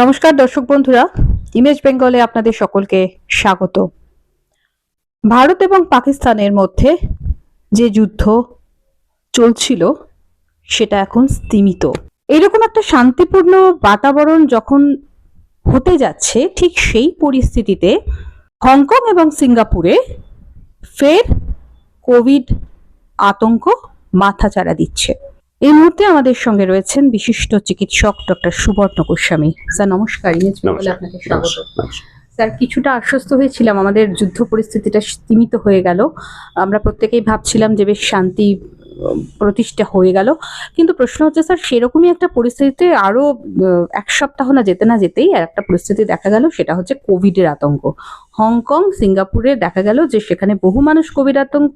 নমস্কার দর্শক বন্ধুরা, ইমেজ বেঙ্গলে আপনাদের সকলকে স্বাগত। ভারত এবং পাকিস্তানের মধ্যে যে যুদ্ধ চলছিল, সেটা এখন স্তীমিত। এরকম একটা শান্তিপূর্ণ বাতাবরণ যখন হতে যাচ্ছে, ঠিক সেই পরিস্থিতিতে হংকং এবং সিঙ্গাপুরে ফের কোভিড আতঙ্ক মাথাচাড়া দিচ্ছে। এই মুহূর্তে আমাদের সঙ্গে রয়েছেন বিশিষ্ট চিকিৎসক ডক্টর সুবর্ণ গোস্বামী। স্যার নমস্কার। আপনাকে স্বাগত। স্যার কিছুটা আশ্বস্ত হয়েছিলাম। আমাদের যুদ্ধ পরিস্থিতিটা সীমিত হয়ে গেল। আমরা প্রত্যেকেই ভাবছিলাম যে বেশ শান্তি প্রতিষ্ঠা হয়ে গেল। কিন্তু প্রশ্ন হচ্ছে স্যার সেরকমই একটা পরিস্থিতিতে আরও এক সপ্তাহ না যেতে না যেতেই আর একটা পরিস্থিতি দেখা গেল সেটা হচ্ছে কোভিডের আতঙ্ক। হংকং, সিঙ্গাপুরে দেখা গেল যে সেখানে বহু মানুষ কোভিড আতঙ্ক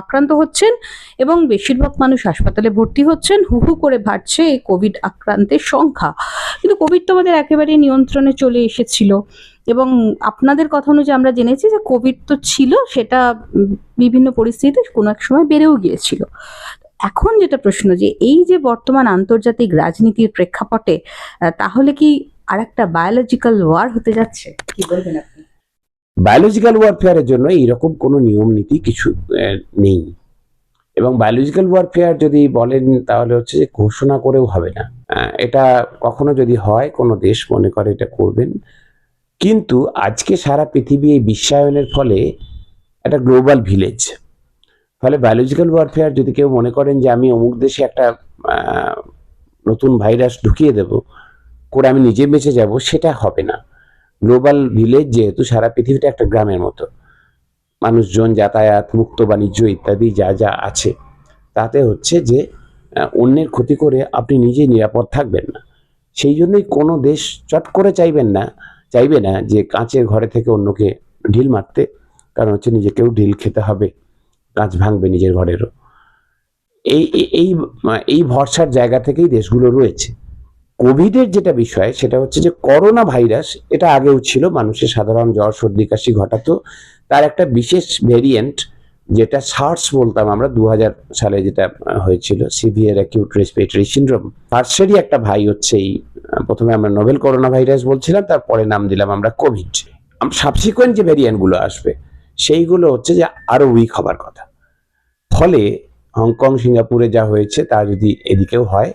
আক্রান্ত হচ্ছেন এবং বেশিরভাগ মানুষ হাসপাতালে ভর্তি হচ্ছেন। হু হু করে বাড়ছে এই কোভিড আক্রান্তের সংখ্যা। কিন্তু কোভিড তো আমাদের একেবারে নিয়ন্ত্রণে চলে এসেছিল এবং আপনাদের কথা অনুযায়ী আমরা জেনেছি যে কোভিড তো ছিল, সেটা বিভিন্ন পরিস্থিতিতে কোনো এক সময় বেড়েও গিয়েছিল। এখন যেটা প্রশ্ন যে এই যে বর্তমান আন্তর্জাতিক রাজনীতির প্রেক্ষাপটে তাহলে কি আর একটা বায়োলজিক্যাল ওয়ার হতে যাচ্ছে? কি বলবেন আপনি? বায়োলজিক্যাল ওয়ারফেয়ারের জন্য এইরকম কোনো নিয়ম, নীতি কিছু নেই। এবং বায়োলজিক্যাল ওয়ারফেয়ার যদি বলেন, তাহলে হচ্ছে যে ঘোষণা করেও হবে না। এটা কখনো যদি হয়, কোনো দেশ মনে করে এটা করবেন। কিন্তু আজকে সারা পৃথিবী এই বিশ্বায়নের ফলে একটা গ্লোবাল ভিলেজ ফলে বায়োলজিক্যাল ওয়ারফেয়ার যদি কেউ মনে করেন যে আমি অমুক দেশে একটা নতুন ভাইরাস ঢুকিয়ে দেব, করে আমি নিজে বেঁচে যাব, সেটা হবে না। গ্লোবাল ভিলেজ যেহেতু সারা পৃথিবীটা একটা গ্রামের মতো। মানুষজন যাতায়াত, মুক্ত বাণিজ্য ইত্যাদি যা যা আছে, তাতে হচ্ছে যে অন্যের ক্ষতি করে আপনি নিজে নিরাপদ থাকবেন না। সেই জন্যই কোনো দেশ চট করে চাইবেন না, চাইবে না যে কাঁচের ঘরে থেকে অন্যকে ঢিল মারতে, কারণ হচ্ছে নিজেকেও ঢিল খেতে হবে, কাঁচ ভাঙবে নিজের ঘরেরও। এই- এই এই ভরসার জায়গা থেকেই দেশগুলো রয়েছে। কোভিডের যেটা বিষয়, সেটা হচ্ছে যে করোনা ভাইরাস এটা আগেও ছিল মানুষের সাধারণ জ্বর, সর্দি, কাশি ঘটাতো। তার একটা বিশেষ ভেরিয়েন্ট যেটা সার্স বলতাম আমরা দু সালে যেটা হয়েছিল সিভিয়ার অ্যাকিউট রেসপিরেটরি সিন্ড্রোম সার্সেরই একটা ভাই হচ্ছে এই প্রথমে আমরা নোভেল করোনা ভাইরাস বলছিলাম, তারপরে নাম দিলাম আমরা কোভিড। সাবসিকোয়েন্ট যে ভেরিয়েন্টগুলো আসবে, সেইগুলো হচ্ছে যে আরও উইক হবার কথা। ফলে হংকং, সিঙ্গাপুরে যা হয়েছে, তা যদি এদিকেও হয়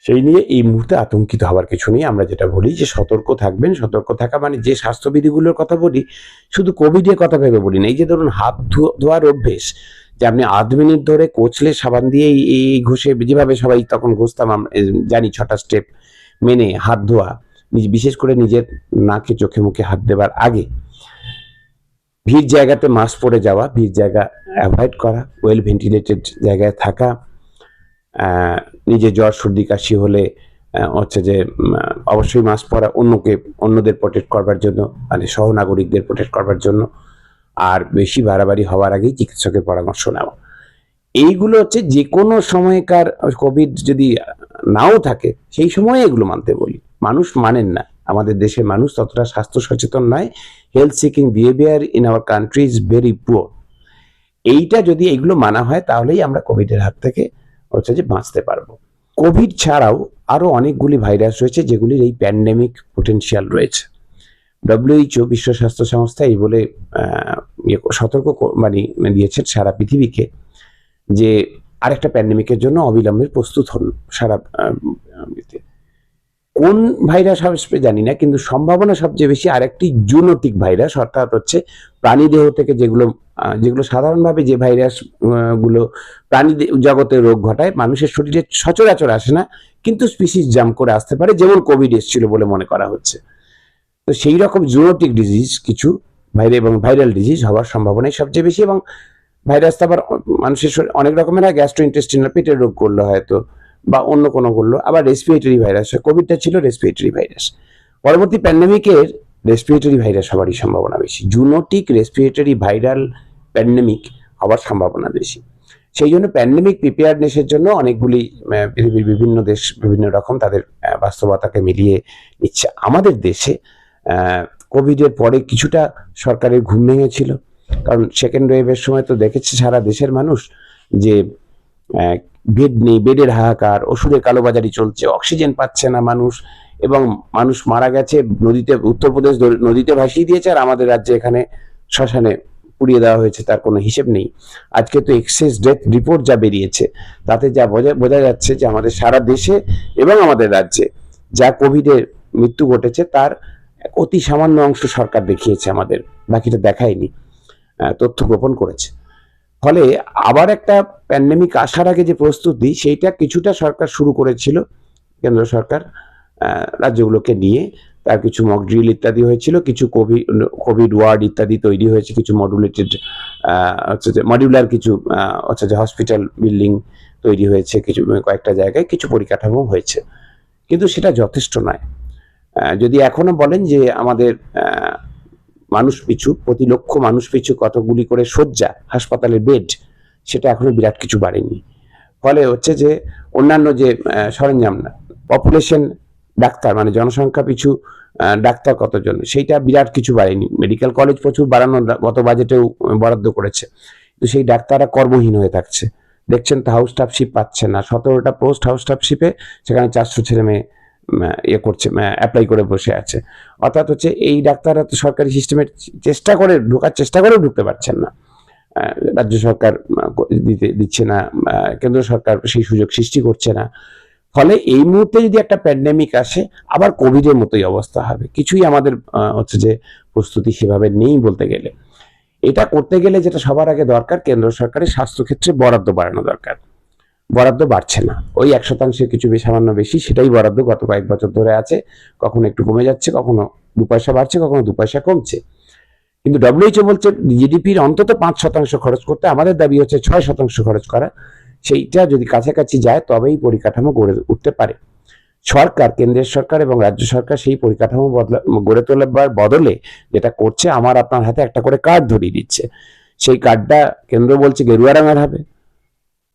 সেই নিয়ে এই মুহূর্তে আতঙ্কিত হওয়ার কিছু নেই। আমরা যেটা বলি যে সতর্ক থাকবেন। সতর্ক থাকা মানে যে স্বাস্থ্যবিধিগুলোর কথা বলি, শুধু কোভিডের কথা ভেবে বলি না। এই যে ধরুন হাত ধোয়ার অভ্যেস, যে আপনি আধ মিনিট ধরে কোচলে সাবান দিয়ে এই- ঘষে যেভাবে সবাই তখন ঘষতাম জানি ছটা স্টেপ মেনে হাত ধোয়া বিশেষ করে নিজের নাকে, চোখে, মুখে হাত দেবার আগে। ভিড় জায়গাতে মাস্ক পরে যাওয়া, ভিড় জায়গা অ্যাভয়েড করা ওয়েল ভেন্টিলেটেড জায়গায় থাকা নিজে জ্বর, সর্দি, কাশি হলে হচ্ছে যে অবশ্যই মাস্ক পরা অন্যকে, অন্যদের প্রোটেক্ট করবার জন্য মানে সহনাগরিকদের প্রোটেক্ট করবার জন্য, আর বেশি বাড়াবাড়ি হওয়ার আগেই চিকিৎসকের পরামর্শ নেওয়া। এইগুলো হচ্ছে যে কোনো সময়কার কোভিড যদি নাও থাকে, সেই সময় এগুলো মানতে বলি। মানুষ মানেন না। আমাদের দেশের মানুষ ততটা স্বাস্থ্য সচেতন নয়। Health seeking behaviour in our country is very poor এইটা যদি এগুলো মানা হয়, তাহলেই আমরা কোভিডের হাত থেকে হচ্ছে যে বাঁচতে পারব। কোভিড ছাড়াও আরও অনেকগুলি ভাইরাস রয়েছে, যেগুলির এই প্যান্ডেমিক পোটেনশিয়াল রয়েছে। ডব্লিউএইচও বিশ্ব স্বাস্থ্য সংস্থা এই বলে ইয়ে সতর্ক মানে দিয়েছেন সারা পৃথিবীকে যে আরেকটা প্যান্ডেমিকের জন্য অবিলম্বে প্রস্তুত হন সারা কোন ভাইরাস আসবে জানি না, কিন্তু সম্ভাবনা সবচেয়ে বেশি আরেকটি জুনোটিক ভাইরাস, অর্থাৎ হচ্ছে প্রাণীদেহ থেকে যেগুলো যেগুলো সাধারণভাবে যে ভাইরাসগুলো প্রাণী জগতে রোগ ঘটায়, মানুষের শরীরে সচরাচর আসে না, কিন্তু স্পিসিস জাম করে আসতে পারে, যেমন কোভিড এসেছিল বলে মনে করা হচ্ছে। তো সেই রকম জুনোটিক ডিজিজ কিছু ভাইরাল এবং ভাইরাল ডিজিজ হওয়ার সম্ভাবনাই সবচেয়ে বেশি এবং ভাইরাস তো আবার মানুষের শরীরে অনেক রকমের হয় গ্যাস্ট্রো ইন্টেস্টিনাল পেটের রোগ করল হয়তো বা অন্য কোনো করল, আবার রেসপিরেটরি ভাইরাস হয়। কোভিডটা ছিল রেসপিরেটরি ভাইরাস পরবর্তী প্যান্ডেমিকের রেসপিরেটরি ভাইরাস হওয়ারই সম্ভাবনা বেশি। জুনোটিক রেসপিরেটরি ভাইরাল প্যান্ডেমিক হওয়ার সম্ভাবনা বেশি। সেই জন্য প্যান্ডেমিক প্রিপেয়ারনেসের জন্য অনেকগুলি পৃথিবীর বিভিন্ন দেশ বিভিন্ন রকম তাদের বাস্তবতাকে মিলিয়ে নিচ্ছে। আমাদের দেশে কোভিডের পরে কিছুটা সরকারের ঘুম ভেঙেছিল। কারণ সেকেন্ড ওয়েভের সময় তো দেখেছে সারা দেশের মানুষ যে বেড নেই, বেডের হাহাকার ওষুধের কালোবাজারি চলছে অক্সিজেন পাচ্ছে না মানুষ এবং মানুষ মারা গেছে, নদীতে, উত্তরপ্রদেশ নদীতে ভাসিয়ে দিয়েছে আর আমাদের রাজ্যে এখানে শ্মশানে পুড়িয়ে দেওয়া হয়েছে, তার কোনো হিসেব নেই। আজকে তো এক্সেস ডেথ রিপোর্ট যা বেরিয়েছে, তাতে যা বোঝা বোঝা যাচ্ছে যে আমাদের সারা দেশে এবং আমাদের রাজ্যে যা কোভিডের মৃত্যু ঘটেছে, তার অতি সামান্য অংশ সরকার দেখিয়েছে আমাদের, বাকিটা দেখায়নি তথ্য গোপন করেছে। ফলে আবার একটা প্যান্ডেমিক আসার আগে যে প্রস্তুতি, সেইটা কিছুটা সরকার শুরু করেছিল, কেন্দ্র সরকার রাজ্যগুলোকে নিয়ে। তার কিছু মক ড্রিল ইত্যাদি হয়েছিল, কিছু কোভিড কোভিড ওয়ার্ড ইত্যাদি তৈরি হয়েছে, কিছু মডুলেটেড হচ্ছে যে মডিউলার কিছু হচ্ছে যে হসপিটাল বিল্ডিং তৈরি হয়েছে কিছু, কয়েকটা জায়গায়, কিছু পরিকাঠামো হয়েছে। কিন্তু সেটা যথেষ্ট নয়। যদি এখনও বলেন যে আমাদের মানুষ পিছু, প্রতি লক্ষ মানুষ পিছু কতগুলি করে শয্যা হাসপাতালের বেড, সেটা এখনও বিরাট কিছু বাড়েনি। ফলে হচ্ছে যে অন্যান্য যে সরঞ্জাম না পপুলেশন ডাক্তার মানে জনসংখ্যা পিছু ডাক্তার কতজন? সেইটা বিরাট কিছু বাড়েনি। মেডিকেল কলেজ প্রচুর বাড়ানো, গত বাজেটেও বরাদ্দ করেছে। তো সেই ডাক্তাররা কর্মহীন হয়ে থাকছে। দেখছেন তো হাউস স্টাফশিপ পাচ্ছে না। সতেরোটা পোস্ট হাউস স্টাফশিপে সেখানে চারশো ছেলে মেয়ে ইয়ে করছে অ্যাপ্লাই করে বসে আছে। অর্থাৎ হচ্ছে এই ডাক্তাররা তো সরকারি সিস্টেমের চেষ্টা করে, ঢোকার চেষ্টা করেও ঢুকতে পারছেন না। রাজ্য সরকার দিতে দিচ্ছে না কেন্দ্র সরকার সেই সুযোগ সৃষ্টি করছে না। ফলে এই মুহূর্তে যদি একটা প্যান্ডেমিক আসে, আবার কোভিডের মতোই অবস্থা হবে। কিছুই আমাদের হচ্ছে যে প্রস্তুতি সেভাবে নেই বলতে গেলে। এটা করতে গেলে যেটা সবার আগে দরকার, কেন্দ্র সরকারের স্বাস্থ্যক্ষেত্রে বরাদ্দ বাড়ানো দরকার। বরাদ্দ বাড়ছে না। ওই এক শতাংশের কিছু সামান্য বেশি, সেটাই বরাদ্দ গত কয়েক বছর ধরে আছে। কখনো একটু কমে যাচ্ছে, কখনো দু পয়সা বাড়ছে, কখনো দু পয়সা কমছে। কিন্তু ডব্লিউএইচও বলছে জিডিপির অন্তত পাঁচ শতাংশ খরচ করতে আমাদের দাবি হচ্ছে ছয় শতাংশ খরচ করা। সেইটা যদি কাছাকাছি যায়, তবেই পরিকাঠামো গড়ে উঠতে পারে। সরকার, কেন্দ্রের সরকার এবং রাজ্য সরকার সেই পরিকাঠামো বদলা, গড়ে তোলার বদলে যেটা করছে, আমার আপনার হাতে একটা করে কার্ড ধরিয়ে দিচ্ছে। সেই কার্ডটা কেন্দ্র বলছে গেরুয়া রঙের হবে,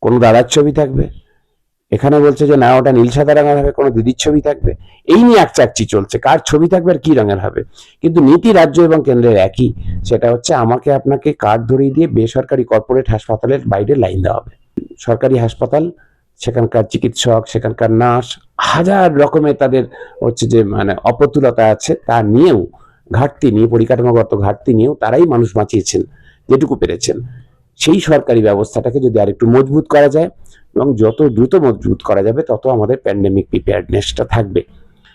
কোনো দাদার ছবি থাকবে। এখানে বলছে যে, না, ওটা নীল সাদা রঙের হবে, কোনো দিদির ছবি থাকবে। এই নিয়ে একচাকচি চলছে, কার ছবি থাকবে আর কি রঙের হবে। কিন্তু নীতি রাজ্য এবং কেন্দ্রের একই, সেটা হচ্ছে আমাকে আপনাকে কার্ড ধরিয়ে দিয়ে বেসরকারি কর্পোরেট হাসপাতালের বাইরে লাইন দেওয়া হবে। সরকারি হাসপাতাল, সেখানকার চিকিৎসক, সেখানকার নার্স, হাজার রকমের তাদের হচ্ছে যে মানে অপ্রতুলতা আছে, তা নিয়েও ঘাটতি নিয়ে, পরিকাঠামোগত ঘাটতি নিয়েও তারাই মানুষ বাঁচিয়েছেন, যেটুকু পেরেছেন। সেই সরকারি ব্যবস্থাটাকে যদি আরেকটু মজবুত করা যায় এবং যত দ্রুত মজবুত করা যাবে, তত আমাদের প্যান্ডেমিক প্রিপেয়ারনেসটা থাকবে।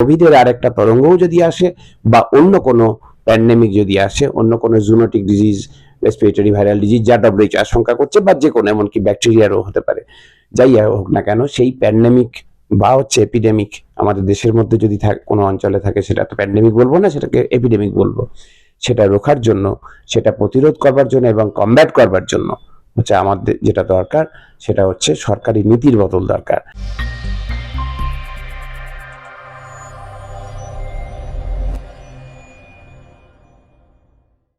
কোভিডের আরেকটা তরঙ্গও যদি আসে বা অন্য কোনো প্যান্ডেমিক যদি আসে, অন্য কোনো zoonotic disease respiratory viral disease যা ডব্লিউএইচ আশঙ্কা করছে, বা যে কোনো, এমনকি ব্যাকটেরিয়ারও হতে পারে। যাই হোক না কেন, সেই প্যান্ডেমিক বা হচ্ছে এপিডেমিক আমাদের দেশের মধ্যে যদি থাকে, কোনো অঞ্চলে থাকে, সেটা তো প্যান্ডেমিক বলব না, সেটাকে এপিডেমিক বলব। সেটা রোখার জন্য, সেটা প্রতিরোধ করবার জন্য এবং কমব্যাট করবার জন্য হচ্ছে আমাদের যেটা দরকার, সেটা হচ্ছে সরকারি নীতির বদল দরকার।